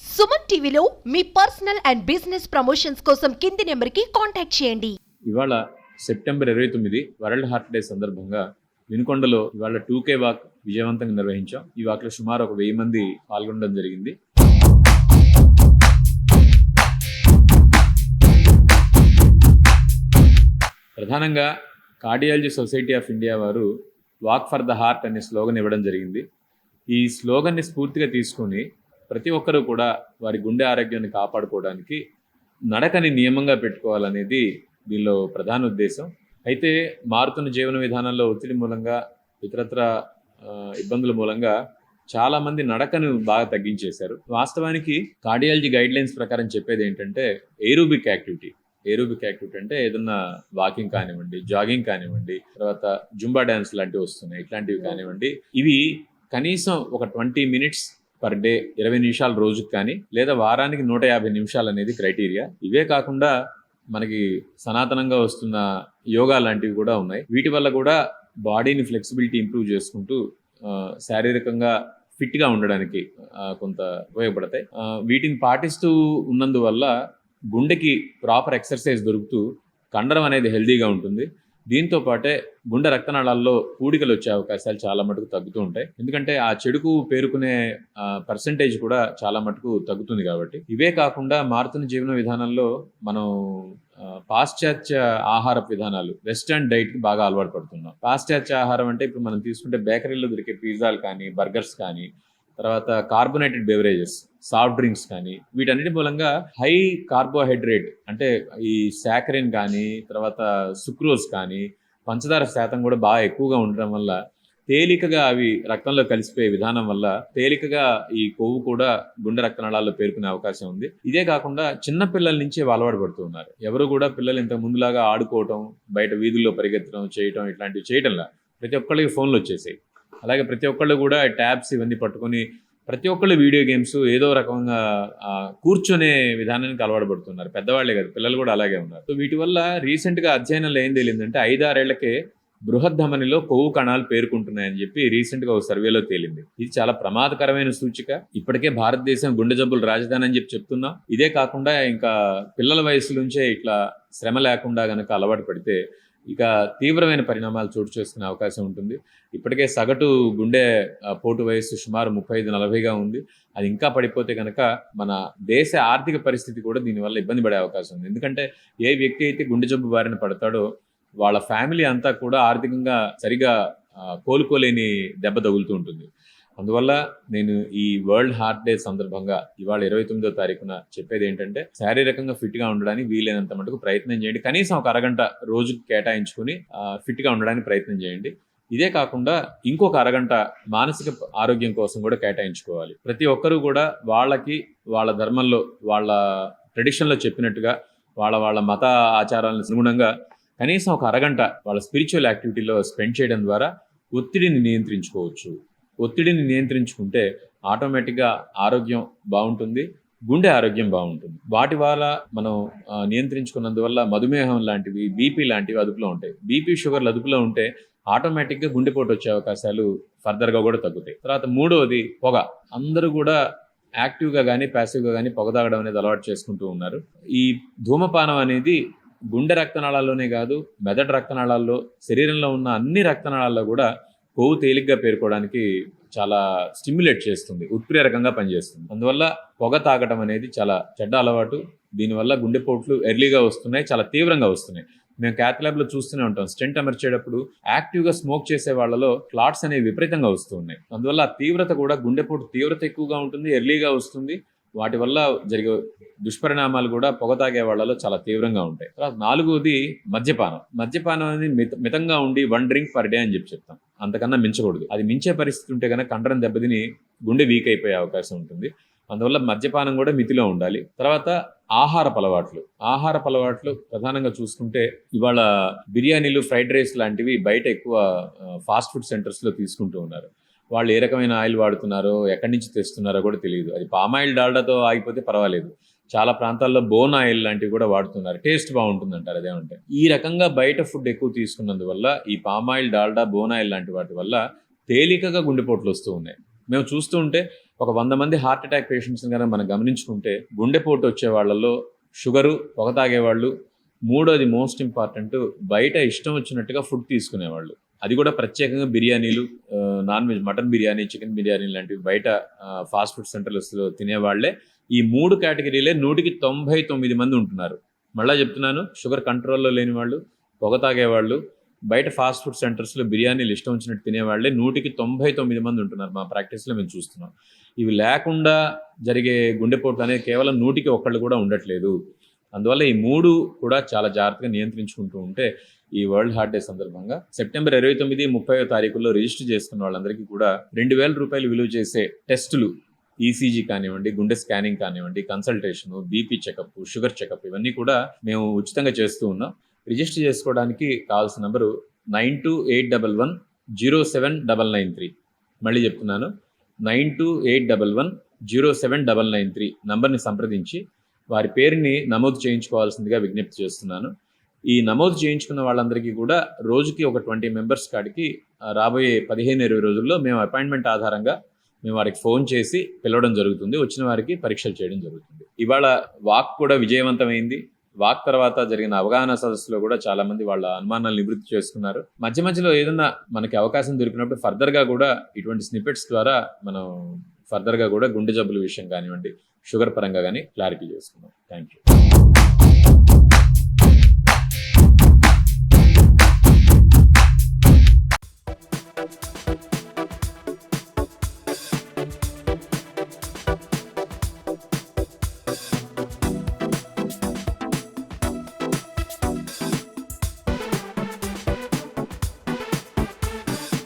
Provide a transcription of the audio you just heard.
సుమన్ టీవీలో మీ personal and business promotions కోసం కింది నెంబర్కి కాంటాక్ట్ చేయండి. ఇవాళ సెప్టెంబర్ ఇరవై తొమ్మిది వరల్డ్ హార్ట్ డే సందర్భంగా వినుకొండలో ఇవాళ టూ కే వాక్ విజయవంతంగా నిర్వహించాం. ఈ వాక్లో సుమారు ఒక వెయ్యి మంది పాల్గొనడం జరిగింది. ప్రధానంగా కార్డియాలజీ సొసైటీ ఆఫ్ ఇండియా వారు వాక్ ఫర్ ద హార్ట్ అనే స్లోగన్ ఇవ్వడం జరిగింది. ఈ స్లోగన్ని స్ఫూర్తిగా తీసుకొని ప్రతి ఒక్కరూ కూడా వారి గుండె ఆరోగ్యాన్ని కాపాడుకోవడానికి నడకని నియమంగా పెట్టుకోవాలనేది దీనిలో ప్రధాన ఉద్దేశం. అయితే మారుతున్న జీవన విధానంలో ఒత్తిడి మూలంగా ఇతరత్ర ఇబ్బందుల మూలంగా చాలామంది నడకను బాగా తగ్గించేశారు. వాస్తవానికి కార్డియాలజీ గైడ్ లైన్స్ ప్రకారం చెప్పేది ఏంటంటే ఏరోబిక్ యాక్టివిటీ. ఏరోబిక్ యాక్టివిటీ అంటే ఏదన్నా వాకింగ్ కానివ్వండి జాగింగ్ కానివ్వండి తర్వాత జుంబా డ్యాన్స్ లాంటివి వస్తున్నాయి ఇట్లాంటివి కానివ్వండి. ఇవి కనీసం ఒక ట్వంటీ మినిట్స్ పర్ డే ఇరవై నిమిషాలు రోజుకి కానీ లేదా వారానికి నూట యాభై నిమిషాలు అనేది క్రైటీరియా. ఇవే కాకుండా మనకి సనాతనంగా వస్తున్న యోగా లాంటివి కూడా ఉన్నాయి. వీటి వల్ల కూడా బాడీని ఫ్లెక్సిబిలిటీ ఇంప్రూవ్ చేసుకుంటూ శారీరకంగా ఫిట్గా ఉండడానికి కొంత ఉపయోగపడతాయి. వీటిని పాటిస్తూ ఉన్నందువల్ల గుండెకి ప్రాపర్ ఎక్సర్సైజ్ దొరుకుతూ కండరం అనేది హెల్దీగా ఉంటుంది. దీంతో పాటే గుండె రక్తనాళాల్లో పూడికలు వచ్చే అవకాశాలు చాలా మటుకు తగ్గుతూ ఉంటాయి. ఎందుకంటే ఆ చెడుకు పేరుకునే పర్సంటేజ్ కూడా చాలా మటుకు తగ్గుతుంది కాబట్టి. ఇవే కాకుండా మారుతున్న జీవన విధానంలో మనం పాశ్చాత్య ఆహార విధానాలు వెస్టర్న్ డైట్కి బాగా అలవాటు పడుతున్నాం. పాశ్చాత్య ఆహారం అంటే ఇప్పుడు మనం తీసుకుంటే బేకరీలో దొరికే పిజ్జాలు కానీ బర్గర్స్ కానీ తర్వాత కార్బొనేటెడ్ బెవరేజెస్ సాఫ్ట్ డ్రింక్స్ కానీ వీటన్నిటి మూలంగా హై కార్బోహైడ్రేట్ అంటే ఈ శాకరిన్ కానీ తర్వాత సుక్రోజ్ కానీ పంచదార శాతం కూడా బాగా ఎక్కువగా ఉండడం వల్ల తేలికగా అవి రక్తంలో కలిసిపోయే విధానం వల్ల తేలికగా ఈ కొవ్వు కూడా గుండె రక్తనాళాల్లో పేరుకునే అవకాశం ఉంది. ఇదే కాకుండా చిన్న పిల్లల నుంచి అలవాటు పడుతూ ఉన్నారు. ఎవరు కూడా పిల్లలు ఇంత ముందులాగా ఆడుకోవటం బయట వీధుల్లో పరిగెత్తడం చేయటం ఇట్లాంటివి చేయటంలా ప్రతి ఒక్కళ్ళకి ఫోన్లు వచ్చేసాయి. అలాగే ప్రతి ఒక్కళ్ళు కూడా ట్యాబ్స్ ఇవన్నీ పట్టుకొని ప్రతి ఒక్కళ్ళు వీడియో గేమ్స్ ఏదో రకంగా కూర్చునే విధానానికి అలవాటు పడుతున్నారు పెద్దవాళ్ళే కాదు పిల్లలు కూడా అలాగే ఉన్నారు. సో వీటి వల్ల రీసెంట్గా అధ్యయనంలో ఏం తేలిందంటే ఐదారేళ్ళకే బృహద్ధమనిలో కొవ్వు కణాలు పేరుకుంటున్నాయని చెప్పి రీసెంట్గా ఒక సర్వేలో తేలింది. ఇది చాలా ప్రమాదకరమైన సూచిక. ఇప్పటికే భారతదేశం గుండె జబ్బులు రాజధాని అని చెప్పి చెప్తున్నాం. ఇదే కాకుండా ఇంకా పిల్లల వయసు నుంచే ఇట్లా శ్రమ లేకుండా గనక అలవాటు పడితే ఇక తీవ్రమైన పరిణామాలు చోటు చేసుకునే అవకాశం ఉంటుంది. ఇప్పటికే సగటు గుండె పోటు వయస్సు సుమారు ముప్పై ఐదు నలభైగా ఉంది. అది ఇంకా పడిపోతే కనుక మన దేశ ఆర్థిక పరిస్థితి కూడా దీనివల్ల ఇబ్బంది పడే అవకాశం ఉంది. ఎందుకంటే ఏ వ్యక్తి అయితే గుండె జబ్బు బారిన పడతాడో వాళ్ళ ఫ్యామిలీ అంతా కూడా ఆర్థికంగా సరిగా కోలుకోలేని దెబ్బ తగులుతూ ఉంటుంది. అందువల్ల నేను ఈ వరల్డ్ హార్ట్ డే సందర్భంగా ఇవాళ ఇరవై తొమ్మిదో తారీఖున చెప్పేది ఏంటంటే శారీరకంగా ఫిట్గా ఉండడానికి వీలైనంత మటుకు ప్రయత్నం చేయండి. కనీసం ఒక అరగంట రోజు కేటాయించుకుని ఫిట్గా ఉండడానికి ప్రయత్నం చేయండి. ఇదే కాకుండా ఇంకొక అరగంట మానసిక ఆరోగ్యం కోసం కూడా కేటాయించుకోవాలి. ప్రతి ఒక్కరూ కూడా వాళ్ళకి వాళ్ళ ధర్మంలో వాళ్ళ ట్రెడిషన్లో చెప్పినట్టుగా వాళ్ళ వాళ్ళ మత ఆచారాలను అనుగుణంగా కనీసం ఒక అరగంట వాళ్ళ స్పిరిచువల్ యాక్టివిటీలో స్పెండ్ చేయడం ద్వారా ఒత్తిడిని నియంత్రించుకోవచ్చు. ఒత్తిడిని నియంత్రించుకుంటే ఆటోమేటిక్గా ఆరోగ్యం బాగుంటుంది గుండె ఆరోగ్యం బాగుంటుంది. వాటి వల్ల మనం నియంత్రించుకున్నందువల్ల మధుమేహం లాంటివి బీపీ లాంటివి అదుపులో ఉంటాయి. బీపీ షుగర్లు అదుపులో ఉంటే ఆటోమేటిక్గా గుండెపోటు వచ్చే అవకాశాలు ఫర్దర్గా కూడా తగ్గుతాయి. తర్వాత మూడవది పొగ. అందరూ కూడా యాక్టివ్గా కానీ ప్యాసివ్గా కానీ పొగ తాగడం అనేది అలవాటు చేసుకుంటూ ఉన్నారు. ఈ ధూమపానం అనేది గుండె రక్తనాళాల్లోనే కాదు మెదడు రక్తనాళాల్లో శరీరంలో ఉన్న అన్ని రక్తనాళాల్లో కూడా కొవ్వు తేలిగ్గా పేరుకోవడానికి చాలా స్టిమ్యులేట్ చేస్తుంది. ఉత్ప్రేరకంగా పనిచేస్తుంది. అందువల్ల పొగ తాగటం అనేది చాలా చెడ్డ అలవాటు. దీనివల్ల గుండెపోట్లు ఎర్లీగా వస్తున్నాయి చాలా తీవ్రంగా వస్తున్నాయి. మేము క్యాత్ చూస్తూనే ఉంటాం. స్టెంట్ అమర్చేటప్పుడు యాక్టివ్గా స్మోక్ చేసే వాళ్ళలో క్లాట్స్ అనేవి విపరీతంగా వస్తూ ఉన్నాయి. అందువల్ల ఆ తీవ్రత కూడా గుండెపోటు తీవ్రత ఎక్కువగా ఉంటుంది ఎర్లీగా వస్తుంది. వాటి వల్ల జరిగే దుష్పరిణామాలు కూడా పొగ తాగే వాళ్ళలో చాలా తీవ్రంగా ఉంటాయి. తర్వాత నాలుగోది మద్యపానం. మద్యపానం అనేది మిత మితంగా ఉండి వన్ డ్రింక్ పర్ డే అని చెప్పి చెప్తాం. అంతకన్నా మించకూడదు. అది మించే పరిస్థితి ఉంటే కనుక కండరం దెబ్బతిని గుండె వీక్ అయిపోయే అవకాశం ఉంటుంది. అందువల్ల మద్యపానం కూడా మితిలో ఉండాలి. తర్వాత ఆహార అలవాట్లు ఆహార అలవాట్లు ప్రధానంగా చూసుకుంటే ఇవాళ బిర్యానీలు ఫ్రైడ్ రైస్ లాంటివి బయట ఎక్కువ ఫాస్ట్ ఫుడ్ సెంటర్స్లో తీసుకుంటూ ఉన్నారు. వాళ్ళు ఏ రకమైన ఆయిల్ వాడుతున్నారో ఎక్కడి నుంచి తెస్తున్నారో కూడా తెలియదు. అది పామ్ ఆయిల్ డాల్డాతో ఆగిపోతే పర్వాలేదు. చాలా ప్రాంతాల్లో బోన్ ఆయిల్ లాంటివి కూడా వాడుతున్నారు. టేస్ట్ బాగుంటుంది అంటారు అదేమంటే ఈ రకంగా బయట ఫుడ్ ఎక్కువ తీసుకున్నందువల్ల ఈ palm oil Dalda bone oil లాంటి వాటి వల్ల తేలికగా గుండెపోట్లు వస్తూ ఉన్నాయి. మేము చూస్తూ ఉంటే ఒక వంద మంది హార్ట్ అటాక్ పేషెంట్స్ని కనుక మనం గమనించుకుంటే గుండెపోటు వచ్చే వాళ్ళలో షుగరు పొగ తాగేవాళ్ళు మూడోది మోస్ట్ ఇంపార్టెంట్ బయట ఇష్టం వచ్చినట్టుగా ఫుడ్ తీసుకునేవాళ్ళు. అది కూడా ప్రత్యేకంగా బిర్యానీలు non veg mutton biryani chicken biryani లాంటివి బయట ఫాస్ట్ ఫుడ్ సెంటర్స్లో తినేవాళ్ళే. ఈ మూడు కేటగిరీలే నూటికి తొంభై తొమ్మిది మంది ఉంటున్నారు. మళ్ళీ చెప్తున్నాను షుగర్ కంట్రోల్లో లేని వాళ్ళు పొగ తాగేవాళ్ళు బయట ఫాస్ట్ ఫుడ్ సెంటర్స్లో బిర్యానీలు ఇష్టం వచ్చినట్టు తినేవాళ్ళే నూటికి తొంభై తొమ్మిది మంది ఉంటున్నారు మా ప్రాక్టీస్లో మేము చూస్తున్నాం. ఇవి లేకుండా జరిగే గుండెపోట్లు అనేది కేవలం నూటికి ఒక్కళ్ళు కూడా ఉండట్లేదు. అందువల్ల ఈ మూడు కూడా చాలా జాగ్రత్తగా నియంత్రించుకుంటూ ఉంటే ఈ వరల్డ్ హార్ట్ డే సందర్భంగా సెప్టెంబర్ ఇరవై తొమ్మిది ముప్పై తారీఖుల్లో రిజిస్టర్ చేసుకున్న వాళ్ళందరికీ కూడా రెండు వేల రూపాయలు విలువ చేసే టెస్టులు ఈసీజీ కానివ్వండి గుండె స్కానింగ్ కానివ్వండి consultation BP checkup sugar checkup ఇవన్నీ కూడా మేము ఉచితంగా చేస్తూ ఉన్నాం. రిజిస్టర్ చేసుకోవడానికి కావాల్సిన number nine two eight double one zero seven double nine three. మళ్ళీ చెప్తున్నాను nine two eight double one zero seven double nine three నంబర్ని సంప్రదించి వారి పేరుని నమోదు చేయించుకోవాల్సిందిగా విజ్ఞప్తి చేస్తున్నాను. ఈ నమోదు చేయించుకున్న వాళ్ళందరికీ కూడా రోజుకి ఒక ట్వంటీ మెంబర్స్ కాడికి రాబోయే పదిహేను ఇరవై రోజుల్లో మేము అపాయింట్మెంట్ ఆధారంగా మేము వారికి ఫోన్ చేసి పిలవడం జరుగుతుంది. వచ్చిన వారికి పరీక్షలు చేయడం జరుగుతుంది. ఇవాళ వాక్ కూడా విజయవంతమైంది. వాక్ తర్వాత జరిగిన అవగాహన సదస్సులో కూడా చాలా మంది వాళ్ళ అనుమానాలు నివృత్తి చేసుకున్నారు. మధ్య మధ్యలో ఏదన్నా మనకి అవకాశం దొరికినప్పుడు ఫర్దర్గా కూడా ఇటువంటి స్నిపెట్స్ ద్వారా మనం ఫర్దర్గా కూడా గుండె జబ్బుల విషయం కానివ్వండి షుగర్ పరంగా కానీ క్లారిటీ చేసుకున్నాం థ్యాంక్ యూ